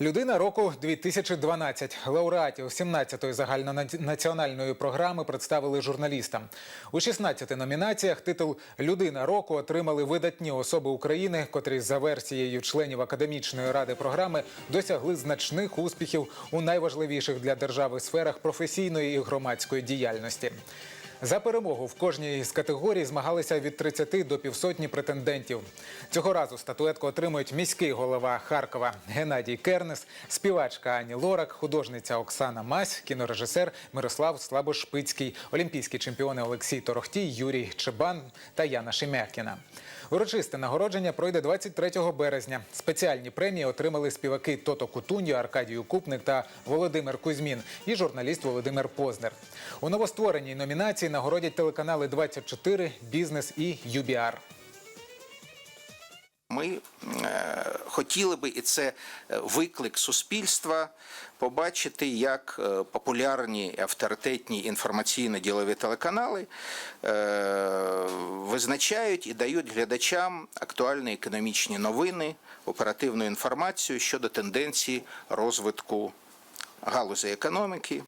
Людина року 2012. Лауреатів 17-ї загальнонаціональної програми представили журналістам. У 16 номінаціях титул Людина року отримали видатні особи України, котрі за версією членів академічної ради програми досягли значних успіхів у найважливіших для держави сферах професійної і громадської діяльності. За перемогу в кожній з категорій змагалися від 30 до півсотні претендентів. Цього разу статуетку отримують міський голова Харкова Геннадій Кернес, співачка Ані Лорак, художниця Оксана Мась, кінорежисер Мирослав Слабошпицький, олімпійські чемпіони Олексій Торохтій, Юрій Чебан та Яна Шемякіна. Урочисте нагородження пройде 23 березня. Спеціальні премії отримали співаки Тото Кутуньо, Аркадій Купник та Володимир Кузьмін і журналіст Володимир Познер. У новоствореній номінації нагородять телеканали 24, Бізнес і ЮБІАР. Ми е, хотіли би, і це е, виклик суспільства, побачити, як е, популярні авторитетні інформаційно-ділові телеканали е, визначають і дають глядачам актуальні економічні новини, оперативну інформацію щодо тенденцій розвитку галузі економіки.